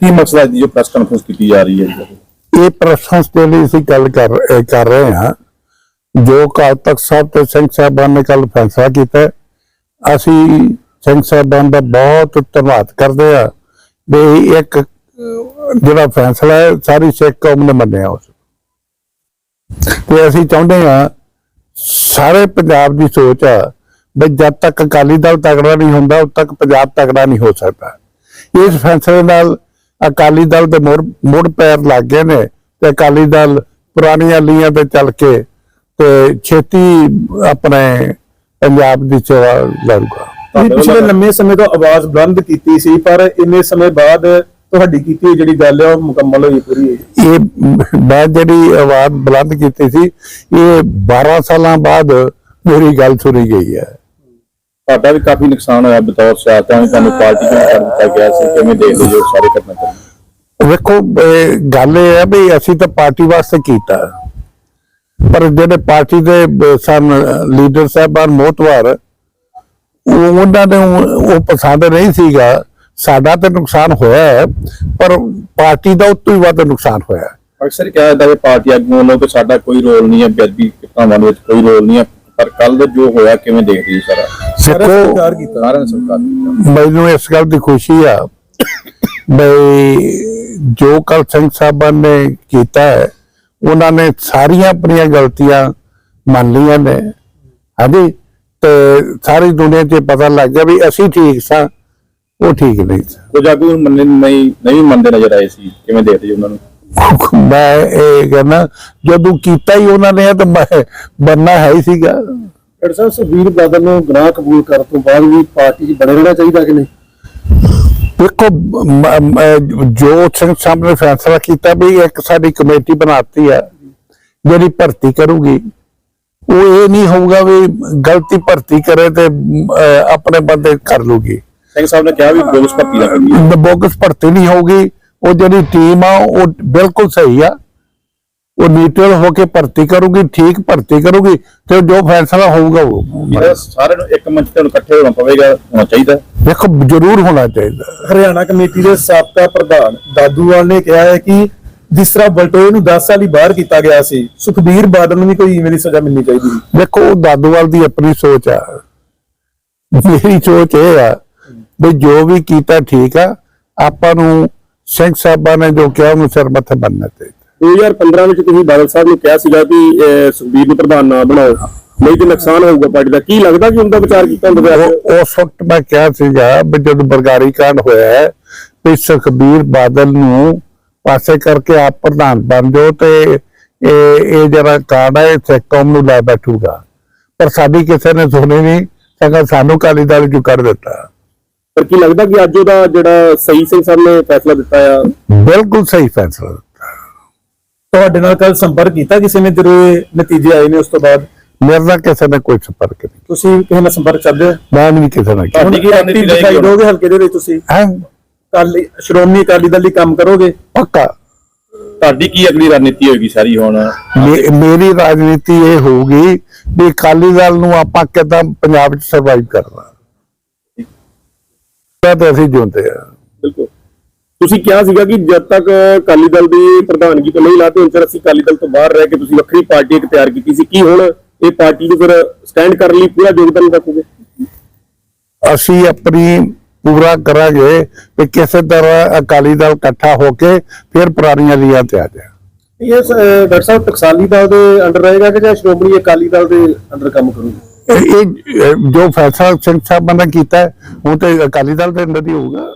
ਕੀ ਮਸਲਾ ਜੀ ਜੋ ਪ੍ਰੈਸ ਕਾਨਫਰੰਸ ਕੀਤੀ ਜਾ ਰਹੀ ਹੈ ਇਹ ਪ੍ਰਸ਼ਨ ਦੇ ਲਈ ਅਸੀਂ ਗੱਲ ਕਰ ਕਰ ਰਹੇ ਹਾਂ। ਜੋ ਅਕਾਲ ਤਖਤ ਸਾਹਿਬ ਤੇ ਸਿੰਘ ਸਾਹਿਬਾਨ ਨੇ ਕੱਲ ਫੈਸਲਾ ਕੀਤਾ ਹੈ, ਅਸੀਂ ਸਿੰਘ ਸਾਹਿਬਾਨ ਦਾ ਬਹੁਤ ਧੰਨਵਾਦ ਕਰਦੇ ਆ ਵੀ ਇੱਕ ਜਿਹੜਾ ਫੈਸਲਾ ਹੈ ਸਾਰੀ ਸਿੱਖ ਕੌਮ ਨੇ ਮੰਨਿਆ ਉਸ ਤੇ ਅਸੀਂ ਚਾਹੁੰਦੇ ਹਾਂ ਸਾਰੇ ਪੰਜਾਬ ਦੀ ਸੋਚ ਆ ਵੀ ਜਦ ਤੱਕ ਅਕਾਲੀ ਦਲ ਤਗੜਾ ਨਹੀਂ ਹੁੰਦਾ ਉਦ ਤੱਕ ਪੰਜਾਬ ਤਗੜਾ ਨਹੀਂ ਹੋ ਸਕਦਾ। ਇਸ ਫੈਸਲੇ ਨਾਲ ਅਕਾਲੀ ਦਲ ਦੇ ਮੁੜ ਮੁੜ ਪੈਰ ਲੱਗ ਗਏ ਨੇ ਤੇ ਅਕਾਲੀ ਦਲ ਪੁਰਾਣੀਆਂ ਲੀਆਂ ਤੇ ਚੱਲ ਕੇ ਤੇ ਛੇਤੀ ਆਪਣੇ ਪੰਜਾਬ ਦੀ ਸੇਵਾ ਲੜੂਗਾ। ਪਿਛਲੇ ਲੰਮੇ ਸਮੇਂ ਤੋਂ ਆਵਾਜ਼ ਬੁਲੰਦ ਕੀਤੀ ਸੀ ਪਰ ਇੰਨੇ ਸਮੇਂ ਬਾਅਦ ਤੁਹਾਡੀ ਕੀਤੀ ਜਿਹੜੀ ਗੱਲ ਹੈ ਉਹ ਮੁਕੰਮਲ ਹੋਈ ਪੂਰੀ। ਇਹ ਮੈਂ ਜਿਹੜੀ ਆਵਾਜ਼ ਬੁਲੰਦ ਕੀਤੀ ਸੀ ਇਹ 12 ਸਾਲਾਂ ਬਾਅਦ ਮੇਰੀ ਗੱਲ ਸੁਣੀ ਗਈ ਹੈ। ਤੁਹਾਡਾ ਵੀ ਕਾਫੀ ਨੁਕਸਾਨ ਹੋਇਆ ਬਤੌਰ ਸਿਆਸਤਾਂ ਤੁਹਾਨੂੰ ਪਾਰਟੀ ਤੋਂ ਕਰ ਦਿੱਤਾ ਗਿਆ ਸੀ ਕਿਵੇਂ ਦੇਖਦੇ ਜੋ ਸਾਰੇ ਘਟਨਾਕ੍ਰਮ ਵੇਖੋ ਇਹ ਗੱਲ ਇਹ ਹੈ ਵੀ ਅਸੀਂ ਤਾਂ ਪਾਰਟੀ ਵਾਸਤੇ ਕੀਤਾ। ਪਰ ਜਿਹੜੇ ਪਾਰਟੀ ਦੇ ਸਨ ਲੀਡਰ ਸਾਹਿਬਾਨ ਮੋਤਵਾਰ ਉਹ- ਉਹਨਾਂ ਨੇ ਉਹ ਪਸੰਦ ਨਹੀਂ ਸੀਗਾ। ਸਾਡਾ ਤਾਂ ਨੁਕਸਾਨ ਹੋਇਆ ਹੈ ਪਰ ਪਾਰਟੀ ਦਾ ਉਸ ਤੋਂ ਵੀ ਵੱਧ ਨੁਕਸਾਨ ਹੋਇਆ। ਹੈ। ਅਕਸਰ ਕਿਹਾ ਜਾਂਦਾ ਹੈ ਪਾਰਟੀ ਆਗੂਆਂ ਵੱਲੋਂ ਕਿ ਸਾਡਾ ਕੋਈ ਰੋਲ ਨਹੀਂ ਹੈ ਬੇਅਦਬੀ ਕਿਤਾਬਾਂ ਵਿੱਚ ਕੋਈ ਰੋਲ ਨਹੀਂ ਹੈ। ਪਰ ਕੱਲ ਦਾ ਜੋ ਹੋਇਆ ਕਿਵੇਂ ਦੇਖਦੇ ਜੀ ਸਾਰਾ? ਸਾਰਾ ਸਿੱਖੋ ਸਤਿਕਾਰ ਕੀਤਾ। ਸਾਰਿਆਂ ਨੇ ਕੀਤਾ। ਮੈਨੂੰ ਇਸ ਗੱਲ ਦੀ ਖੁਸ਼ੀ ਆ ਬਈ ਜੋ ਕਲ ਸਿੰਘ ਸਾਹਿਬਾਨ ਨੇ ਕੀਤਾ ਹੈ ਉਹਨਾਂ ਨੇ ਸਾਰੀਆਂ ਆਪਣੀਆਂ ਗਲਤੀਆਂ ਮੰਨ ਲਈਆਂ ਨੇ। ਹਾਂਜੀ? ਤੇ ਸਾਰੀ ਦੁਨੀਆ 'ਚ ਪਤਾ ਲੱਗ ਗਿਆ ਵੀ ਅਸੀਂ ਠੀਕ ਸਾਂ ਉਹ ਠੀਕ ਨਹੀਂ ਸੀ। ਕੁਝ ਆਗੂ ਮੰਨੇ ਨਹੀਂ ਨਹੀਂ ਮੰਨਦੇ ਨਜ਼ਰ ਆਏ ਸੀ। ਕਿਵੇਂ ਦੇਖਦੇ ਜੀ ਉਹਨਾਂ ਨੂੰ? ਮੈਂ ਇਹ ਕਹਿੰਦਾ ਜਦੋਂ ਕੀਤਾ ਹੀ ਉਹਨਾਂ ਨੇ ਤਾਂ ਮੈਂ ਬੰਨਾ ਹੈ ਹੀ ਸੀਗਾ। ਡਾਕਟਰ ਸਾਹਿਬ ਸੁਖਬੀਰ ਬਾਦਲ ਨੂੰ ਗੁਨਾਹ ਕਬੂਲ ਕਰਨ ਤੋਂ ਬਾਅਦ ਵੀ ਪਾਰਟੀ 'ਚ ਬਣੇ ਰਹਿਣਾ ਚਾਹੀਦਾ ਕਿ ਨਹੀਂ? ਦੇਖੋ ਮ- ਮ- ਜੋ ਸਿੰਘ ਸਾਹਿਬ ਨੇ ਫੈਸਲਾ ਕੀਤਾ ਵੀ ਇੱਕ ਸਾਡੀ ਕਮੇਟੀ ਬਣਾਤੀ ਹੈ ਜਿਹੜੀ ਭਰਤੀ ਕਰੂਗੀ। ਉਹ ਇਹ ਨਹੀਂ ਹੋਊਗਾ ਵੀ ਗਲਤੀ ਭਰਤੀ ਕਰੇ ਤੇ ਆਪਣੇ ਬੰਦੇ ਕਰ ਲੂਗੀ। ਸਿੰਘ ਸਾਹਿਬ ਨੇ ਕਿਹਾ ਵੀ ਬੋਗਸ ਭਰਤੀ ਨਾ ਬੋਗਸ ਭਰਤੀ ਨਹੀਂ ਹੋਊਗੀ। ਉਹ ਜਿਹੜੀ ਟੀਮ ਆ ਉਹ ਬਿਲਕੁਲ ਸਹੀ ਆ। ਉਹ ਨਿਊਟਰਲ ਹੋ ਕੇ ਭਰਤੀ ਕਰੂਗੀ ਠੀਕ ਭਰਤੀ ਕਰੂਗੀ ਤੇ ਜੋ ਫੈਸਲਾ ਹੋਊਗਾ ਉਹ ਸਾਰਿਆਂ ਨੂੰ ਇੱਕ ਮੰਚ ਤੇ ਇਕੱਠੇ ਹੋਣਾ ਪਵੇਗਾ ਹੋਣਾ ਚਾਹੀਦਾ। ਦੇਖੋ ਜ਼ਰੂਰ ਹੋਣਾ ਚਾਹੀਦਾ। ਹਰਿਆਣਾ ਕਮੇਟੀ ਦੇ ਸਾਬਕਾ ਪ੍ਰਧਾਨ ਦਾਦੂਵਾਲ ਨੇ ਕਿਹਾ ਹੈ ਕਿ ਜਿਸ ਤਰ੍ਹਾਂ ਬਲਟੋਏ ਨੂੰ 10 ਸਾਲ ਹੀ ਬਾਹਰ ਕੀਤਾ ਗਿਆ ਸੀ ਸੁਖਬੀਰ ਬਾਦਲ ਨੂੰ ਵੀ ਕੋਈ ਇਵੇਂ ਦੀ ਸਜ਼ਾ ਮਿਲਣੀ ਚਾਹੀਦੀ ਸੀ। ਦੇਖੋ ਉਹ ਦਾਦੂਵਾਲ ਦੀ ਆਪਣੀ ਸੋਚ ਆ। ਮੇਰੀ ਸੋਚ ਇਹ ਆ ਵੀ ਜੋ ਵੀ ਕੀਤਾ ਠੀਕ ਆ ਆਪਾਂ ਨੂੰ ਸਿੰਘ ਸਾਹਿਬਾਂ ਨੇ ਜੋ ਕਿਹਾ ਉਹਨੂੰ ਸਿਰ ਮੱਥੇ ਬੰਨਣਾ ਚਾਹੀਦਾ 2015 ਵਿੱਚ ਤੁਸੀਂ ਬਾਦਲ ਸਾਹਿਬ ਨੂੰ ਕਿਹਾ ਸੀਗਾ ਕਿ ਅਹ, ਸੁਖਬੀਰ ਨੂੰ ਪ੍ਰਧਾਨ ਨਾ ਬਣਾਓ। ਨਹੀਂ ਤੇ ਨੁਕਸਾਨ ਹੋਊਗਾ ਪਾਰਟੀ ਦਾ। ਕੀ ਲੱਗਦਾ ਕਿ ਉਹਦਾ ਵਿਚਾਰ ਕੀਤਾ ਹੁੰਦਾ ਪਿਆ? ਉਹ ਉਸ ਵਕਤ ਮੈਂ ਕਿਹਾ ਸੀਗਾ ਵੀ ਜਦੋਂ ਬਰਗਾਰੀ ਕਾਂਡ ਹੋਇਆ ਹੈ ਵੀ ਸੁਖਬੀਰ ਬਾਦਲ ਨੂੰ ਪਾਸੇ ਕਰਕੇ ਆਪ ਪ੍ਰਧਾਨ ਬਣ ਜਾਓ ਤੇ ਇਹ ਇਹ ਜਿਹੜਾ ਕਾਂਡ ਹੈ ਇਹ ਸਿੱਖ ਕੌਮ ਨੂੰ ਲੈ ਬੈਠੂਗਾ। ਪਰ ਸਾਡੀ ਕਿਸੇ ਨੇ ਸੁਣੀ ਨਹੀਂ ਸਗੋਂ ਸਾਨੂੰ ਕਾਲੀ ਦਲ ਚੋਂ ਕੱਢ ਦਿੱਤਾ। ਪਰ ਕੀ ਲੱਗਦਾ ਕਿ ਅੱਜ ਉਹਦਾ ਜਿਹੜਾ ਸਹੀ ਸਿੰਘ ਸਾਹਿਬ ਨੇ ਫੈਸਲਾ ਦਿੱਤਾ ਆ? ਬਿਲਕੁਲ ਸਹੀ ਫੈਸਲਾ ਤੁਹਾਡੇ ਨਾਲ ਕੱਲ ਸੰਪਰਕ ਕੀਤਾ ਕਿਸੇ ਨੇ ਜਦੋਂ ਇਹ ਨਤੀਜੇ ਆਏ ਨੇ ਉਸ ਤੋਂ ਬਾਅਦ? ਮੇਰੇ ਨਾਲ ਕਿਸੇ ਨੇ ਕੋਈ ਸੰਪਰਕ ਨਹੀਂ। ਤੁਸੀਂ ਕਿਸੇ ਨਾਲ ਸੰਪਰਕ ਕਰਦੇ ਹੋ? ਮੈਂ ਵੀ ਕਿਸੇ ਨਾਲ ਕੀਤਾ। ਤੁਹਾਡੀ ਕੀ ਰਣਨੀਤੀ ਦਿਖਾਈ ਹੁਣ? ਦੋਗੇ ਹਲਕੇ ਦੇ ਵਿੱਚ ਤੁਸੀਂ? ਹੈ? ਕਾਲੀ ਸ਼੍ਰੋਮਣੀ ਅਕਾਲੀ ਦਲ ਲਈ ਕੰਮ ਕਰੋਗੇ? ਪੱਕਾ। ਤੁਹਾਡੀ ਕੀ ਅਗਲੀ ਰਣਨੀਤੀ ਹੋਏਗੀ ਸਾਰੀ ਹੁਣ? ਮੇ- ਮੇਰੀ ਰਾਜਨੀਤੀ ਇਹ ਹੋਊਗੀ ਵੀ ਅਕਾਲੀ ਦਲ ਨੂੰ ਆਪਾਂ ਕਿਦਾਂ ਪੰਜਾਬ 'ਚ ਸਰਵਾਈਵ ਕਰਨਾ। ਤਾਂ ਤੇ ਅਸੀਂ ਜਿਉਂਦੇ ਆ ਬਿਲਕੁਲ। ਤੁਸੀਂ ਕਿਹਾ ਸੀਗਾ ਕਿ ਜਦ ਤੱਕ ਅਕਾਲੀ ਦਲ ਦੀ ਪ੍ਰਧਾਨਗੀ ਤੋਂ ਨਹੀਂ ਲਾਤੇ ਹੁਣ ਚਿਰ ਅਸੀਂ ਅਕਾਲੀ ਦਲ ਤੋਂ ਬਾਹਰ ਰਹਿ ਕੇ ਤੁਸੀਂ ਵੱਖਰੀ ਪਾਰਟੀ ਇੱਕ ਤਿਆਰ ਕੀਤੀ ਸੀ। ਕੀ ਹੁਣ ਇਹ ਪਾਰਟੀ ਨੂੰ ਫਿਰ ਸਟੈਂਡ ਕਰਨ ਲਈ ਪੂਰਾ ਯੋਗਦਾਨ ਰੱਖੋਗੇ? ਅਸੀਂ ਆਪਣੀ ਪੂਰਾ ਕਰਾਂਗੇ ਕਿ ਕਿਸੇ ਤਰ੍ਹਾਂ ਅਕਾਲੀ ਦਲ ਇਕੱਠਾ ਹੋ ਕੇ ਫਿਰ ਪੁਰਾਣੀਆਂ ਲੀਆਂ ਤੇ ਆ ਜਾ ਇਹ ਡਾਕਟਰ ਸਾਹਿਬ ਟਕਸਾਲੀ ਦਲ ਦੇ ਅੰਡਰ ਰਹੇਗਾ ਕਿ ਜਾਂ ਸ਼੍ਰੋਮਣੀ ਅਕਾਲੀ ਦਲ ਦੇ ਅੰਡਰ ਕੰਮ ਕਰੂਗਾ? ਇਹ ਜੋ ਫੈਸਲਾ ਸਿੰਘ ਸਾਹਿਬਾਂ ਨੇ ਕੀਤਾ ਉਹ ਤੇ ਅਕਾਲੀ ਦਲ ਦੇ ਅੰਦਰ ਹੀ ਹੋਊਗਾ।